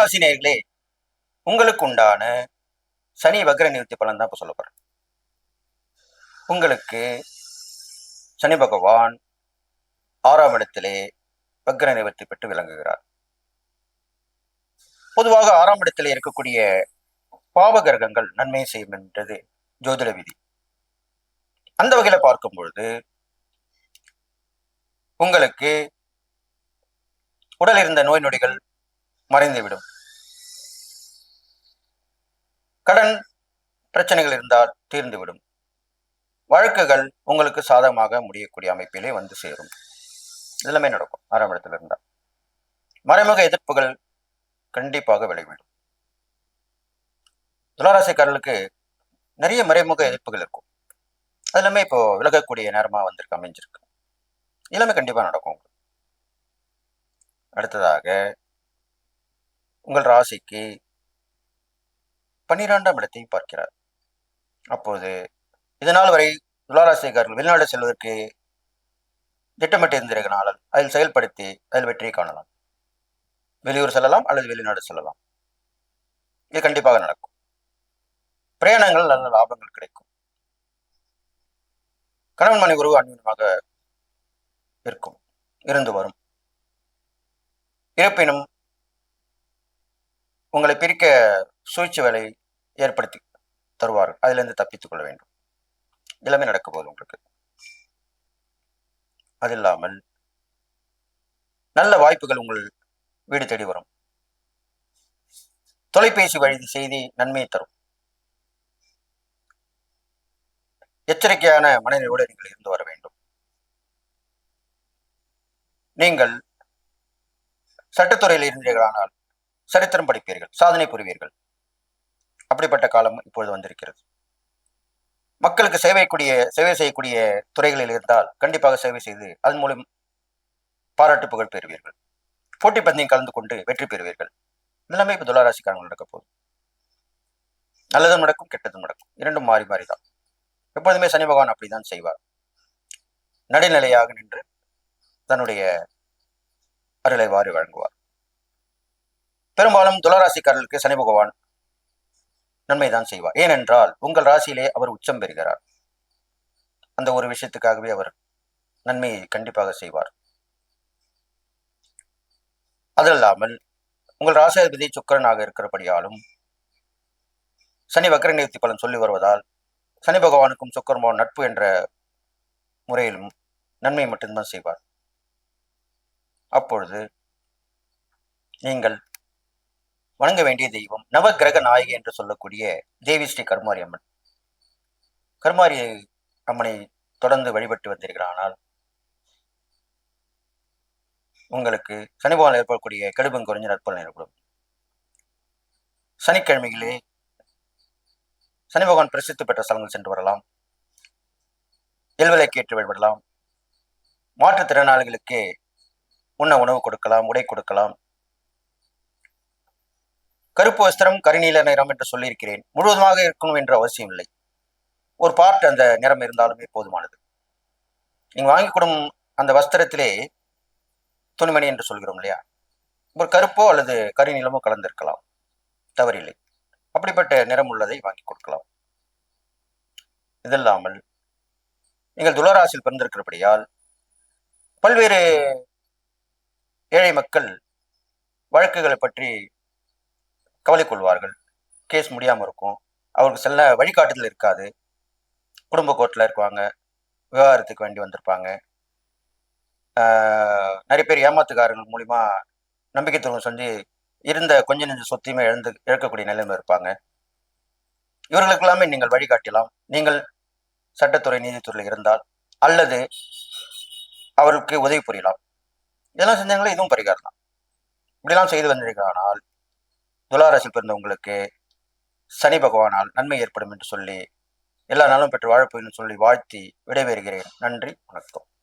துளாராசி நேர்களே உங்களுக்கு உண்டான சனி வக்ர நிவர்த்தி பலன் தான் இப்போ சொல்ல போகிறேன் உங்களுக்கு சனி பகவான் ஆறாம் இடத்திலே வக்ர நிவர்த்தி பெற்று விளங்குகிறார். பொதுவாக ஆறாம் இடத்திலே இருக்கக்கூடிய பாவ கிரகங்கள் நன்மை செய்யும் என்றது ஜோதிட விதி. அந்த வகையில பார்க்கும் பொழுது உங்களுக்கு உடல் இருந்த நோய் நொடிகள் மறைந்துவிடும். கடன் பிரச்சனைகள் இருந்தால் தீர்ந்துவிடும். வழக்குகள் உங்களுக்கு சாதகமாக முடியக்கூடிய அமைப்பிலே வந்து சேரும். எல்லாமே நடக்கும். ஆறாம் இடத்துல இருந்தால் மறைமுக எதிர்ப்புகள் கண்டிப்பாக விளைவிடும். துளாராசிக்காரர்களுக்கு நிறைய மறைமுக எதிர்ப்புகள் இருக்கும். அது எல்லாமே இப்போ விலகக்கூடிய நேரமா வந்திருக்கு அமைஞ்சிருக்கு. எல்லாமே கண்டிப்பா நடக்கும். உங்களுக்கு அடுத்ததாக உங்கள் ராசிக்கு பன்னிரெண்டாம் இடத்தை பார்க்கிறார். அப்போது இதனால் வரை துளாராசிக்காரர்கள் வெளிநாடு செல்வதற்கு திட்டமிட்டிருந்திருக்கிறார்கள் அதில் செயல்படுத்தி அதில் வெற்றியை காணலாம். வெளியூர் செல்லலாம் அல்லது வெளிநாடு செல்லலாம். இது கண்டிப்பாக நடக்கும். பிரயாணங்கள் நல்ல லாபங்கள் கிடைக்கும். கணவன் மனை உறவு அந்நியமாக இருக்கும். இருந்து வரும். இருப்பினும் உங்களை பிரிக்க சூழ்ச்சி வேலை ஏற்படுத்தி தருவார்கள். அதிலிருந்து தப்பித்துக் கொள்ள வேண்டும். எல்லாமே நடக்க போகுது உங்களுக்கு. அது இல்லாமல் நல்ல வாய்ப்புகள் உங்கள் வீடு தேடி வரும். தொலைபேசி வழி செய்தி நன்மையை தரும். எச்சரிக்கையான மனநிலையோடு நீங்கள் இருந்து வர வேண்டும். நீங்கள் சட்டத்துறையில் இருந்தீர்களானால் சரித்திரம் படிப்பீர்கள் சாதனை புரிவீர்கள். அப்படிப்பட்ட காலம் இப்பொழுது வந்திருக்கிறது. மக்களுக்கு சேவைக்கூடிய சேவை செய்யக்கூடிய துறைகளில் இருந்தால் கண்டிப்பாக சேவை செய்து அதன் மூலம் பாராட்டு புகழ் பெறுவீர்கள். போட்டி பந்தயம் கலந்து கொண்டு வெற்றி பெறுவீர்கள். எல்லாமே இப்போ துளாராசிக்காரங்கள் நடக்க போகுது. நல்லதும் நடக்கும் கெட்டதும் நடக்கும். இரண்டும் மாறி மாறி தான். எப்போதுமே சனி பகவான் அப்படிதான் செய்வார். நடுநிலையாக நின்று தன்னுடைய அருளை வாரி வழங்குவார். பெரும்பாலும் துளராசிக்காரர்களுக்கு சனி பகவான் நன்மைதான் செய்வார். ஏனென்றால் உங்கள் ராசியிலே அவர் உச்சம் பெறுகிறார். அந்த ஒரு விஷயத்துக்காகவே அவர் நன்மையை கண்டிப்பாக செய்வார். அது இல்லாமல் உங்கள் ராசாதிபதி சுக்கரனாக இருக்கிறபடியாலும் சனி வக்கர நிவர்த்தி பலன் சொல்லி வருவதால் சனி பகவானுக்கும் சுக்கரமோ நட்பு என்ற முறையிலும் நன்மை மட்டும்தான் செய்வார். அப்பொழுது நீங்கள் வணங்க வேண்டிய தெய்வம் நவகிரக நாயகி என்று சொல்லக்கூடிய தேவி ஸ்ரீ கருமாரி அம்மன். கருமாரி அம்மனை தொடர்ந்து வழிபட்டு வந்திருக்கிறானால் உங்களுக்கு சனி ஏற்படக்கூடிய கடுபம் குறைஞ்ச நற்பலன் ஏற்படும். சனிக்கிழமைகளே சனி பகவான் பிரசித்தி பெற்ற ஸ்தலங்கள் சென்று வரலாம். எல்வலை கேட்டு வழிபடலாம். மாற்றுத்திறனாளிகளுக்கு உண்ண உணவு கொடுக்கலாம் உடை கொடுக்கலாம். கருப்பு வஸ்திரம் கருநீல நிறம் என்று சொல்லியிருக்கிறேன். முழுவதுமாக இருக்கணும் என்று அவசியம் இல்லை. ஒரு பார்ட் அந்த நிறம் இருந்தாலுமே போதுமானது. நீங்கள் வாங்கி கொடும் அந்த வஸ்திரத்திலே துணிமணி என்று சொல்கிறோம் இல்லையா? ஒரு கருப்போ அல்லது கருநீளமோ கலந்திருக்கலாம். தவறில்லை. அப்படிப்பட்ட நிறம் உள்ளதை வாங்கி கொடுக்கலாம். இதில்லாமல் நீங்கள் துளராசியில் பிறந்திருக்கிறபடியால் பல்வேறு ஏழை மக்கள் வழக்குகளை பற்றி கவலை கொள்வார்கள் கேஸ் முடியாமல் இருக்கும் அவருக்கு செல்ல வழிகாட்டுதல் இருக்காது. குடும்ப கோர்ட்டில் இருக்குவாங்க. விவகாரத்துக்கு வேண்டி வந்திருப்பாங்க. நிறைய பேர் ஏமாத்துக்காரர்கள் மூலிமா நம்பிக்கை துரோகம் செஞ்சு இருந்த கொஞ்ச நெஞ்ச சொத்தையுமே இழந்து இழக்கக்கூடிய நிலைமை இருப்பாங்க. இவர்களுக்கு எல்லாமே நீங்கள் வழிகாட்டலாம். நீங்கள் சட்டத்துறை நீதித்துறையில் இருந்தால் அல்லது அவருக்கு உதவி புரியலாம். இதெல்லாம் செஞ்சாங்களே இதுவும் பரிகாரம் தான் இப்படிலாம் செய்து வந்திருக்கிறானால் துளாராசியில் பிறந்தவங்களுக்கு சனி பகவானால் நன்மை ஏற்படும் என்று சொல்லி எல்லா நாளும் பெற்று வாழப்போயின்னு சொல்லி வாழ்த்தி விடைபெறுகிறேன். நன்றி வணக்கம்.